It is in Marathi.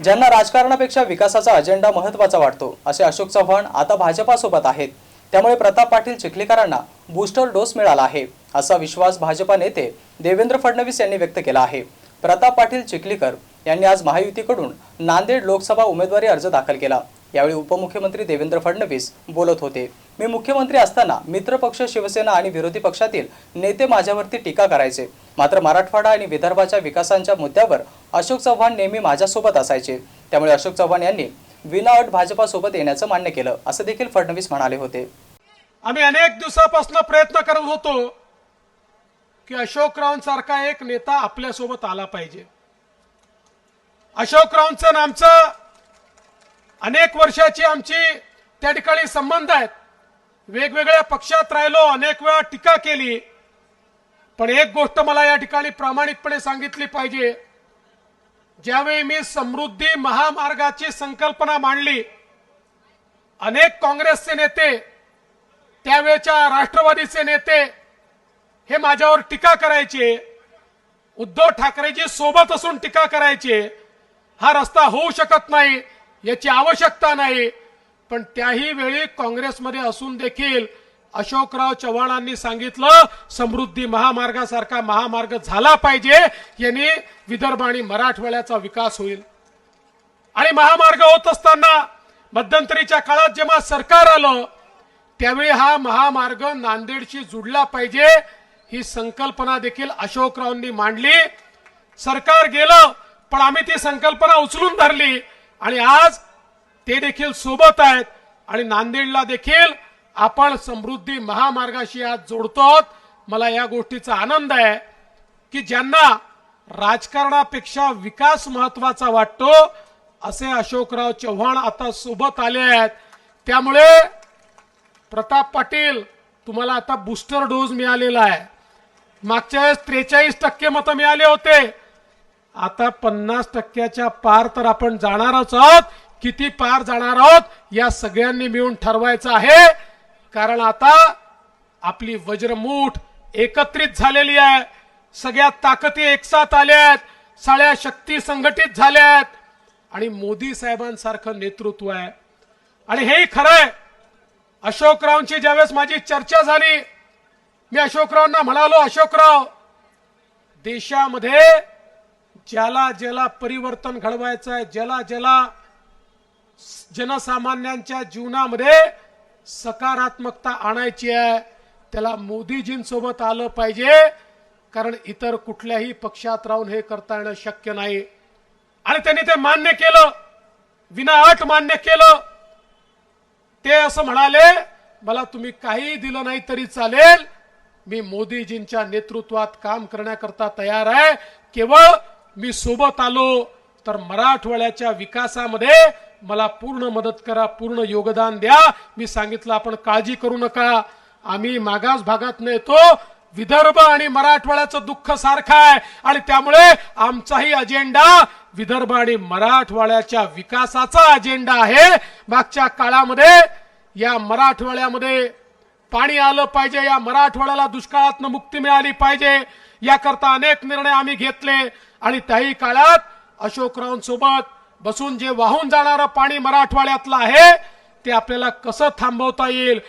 ज्यांना राजकारणापेक्षा विकासाचा अजेंडा महत्त्वाचा वाटतो असे अशोक चव्हाण आता भाजपासोबत आहेत. त्यामुळे प्रताप पाटील चिखलीकरांना बूस्टर डोस मिळाला आहे असा विश्वास भाजपा नेते देवेंद्र फडणवीस यांनी व्यक्त केला आहे. प्रताप पाटील चिखलीकर यांनी आज महायुतीकडून नांदेड लोकसभा उमेदवारी अर्ज दाखल केला. यावेळी उपमुख्यमंत्री देवेंद्र फडणवीस बोलत होते. मी मुख्यमंत्री असताना मित्रपक्ष शिवसेना आणि विरोधी पक्षातील नेते माझ्यावरती टीका करायचे. मात्र मराठवाडा आणि विदर्भाच्या विकासांच्या मुद्द्यावर अशोक चव्हाण नेहमी माझ्यासोबत असायचे. त्यामुळे अशोक चव्हाण यांनी विनाअट भाजपासोबत येण्याचं मान्य केलं असं देखील फडणवीस म्हणाले होते. आम्ही अनेक दिवसापासून प्रयत्न करत होतो की अशोकरावांसारखा एक नेता आपल्यासोबत आला पाहिजे. अशोकरावांचं आमचं अनेक वर्षाची आमची त्या ठिकाणी संबंध आहेत. वेगवेगळ्या पक्षात राहिलो अनेक वेळा टीका केली. पण एक गोष्ट मला या ठिकाणी प्रामाणिकपणे सांगितली पाहिजे. ज्यावेळी मी समृद्धी महामार्गाची संकल्पना मांडली अनेक काँग्रेसचे नेते त्यावेळेच्या राष्ट्रवादीचे नेते हे माझ्यावर टीका करायचे. उद्धव ठाकरेजी सोबत असून टीका करायचे. हा रस्ता होऊ शकत नाही याची आवश्यकता नाही. पण त्याही वेळी काँग्रेसमध्ये असून देखील अशोकराव चव्हाणांनी सांगितलं समृद्धी महामार्गासारखा महामार्ग झाला पाहिजे यांनी विदर्भ आणि मराठवाड्याचा विकास होईल. आणि महामार्ग होत असताना मध्यंतरीच्या काळात जेव्हा सरकार आलं त्यावेळी हा महामार्ग नांदेडशी जुडला पाहिजे ही संकल्पना देखील अशोकरावांनी मांडली. सरकार गेलं पण आम्ही ती संकल्पना उचलून धरली. आणि आज ते देखील सोबत आहेत. आणि नांदेडला देखील आपण समृद्धी महामार्गाशी आज जोडतो मला या गोष्टीचा आनंद आहे की ज्यांना राजकारणापेक्षा विकास महत्त्वाचा वाटतो असे अशोकराव चव्हाण आता सोबत आले आहेत. त्यामुळे प्रताप पाटील तुम्हाला आता बूस्टर डोस मिळालेला आहे. मागच्या वेळेस त्रेचाळीस टक्के मतं मिळाले होते. आता पन्नास टक्क्याच्या पार तर आपण जाणारच आहोत. किती पार जाणार आहोत या सगळ्यांनी मिळून ठरवायचं आहे. कारण आता आपली वज्रमूठ एकत्रित झालेली आहे. सगळ्या ताकदी एकसाथ आल्या आहेत सगळ्या शक्ती संघटित झाल्या आहेत आणि मोदी साहेबांसारखं नेतृत्व आहे. आणि हेही खरं आहे अशोकरावांची ज्यावेळेस माझी चर्चा झाली मी अशोकरावांना म्हणालो अशोकराव देशामध्ये ज्याला ज्याला परिवर्तन घडवायचं आहे ज्याला ज्याला जनसामान्यांच्या जीवनामध्ये सकारात्मकता आणायची आहे. त्याला मोदीजींसोबत आलं पाहिजे. कारण इतर कुठल्याही पक्षात राहून हे करता येणं शक्य नाही. आणि त्यांनी ते मान्य केलं. विनाअट मान्य केलं. ते असं म्हणाले मला तुम्ही काही दिलं नाही तरी चालेल. मी मोदीजींच्या नेतृत्वात काम करण्याकरता तयार आहे. केवळ मी सोबत आलो. तर मराठवाड्याच्या विकासामध्ये मला पूर्ण मदत करा पूर्ण योगदान द्या. मी सांगितलं आपण काळजी करू नका. आम्ही मागास भागात येतो विदर्भ आणि मराठवाड्याचं दुःख सारखं आहे. आणि त्यामुळे आमचाही अजेंडा विदर्भ आणि मराठवाड्याच्या विकासाचा अजेंडा आहे. मागच्या काळामध्ये या मराठवाड्यामध्ये पाणी आलं पाहिजे या मराठवाड्याला दुष्काळातनं मुक्ती मिळाली पाहिजे. याकरता अनेक निर्णय आम्ही घेतले. आणि त्याही काळात अशोकरावांसोबत बसून जे वाहून जाणारं पाणी मराठवाड्यातलं आहे ते आपल्याला कसं थांबवता येईल?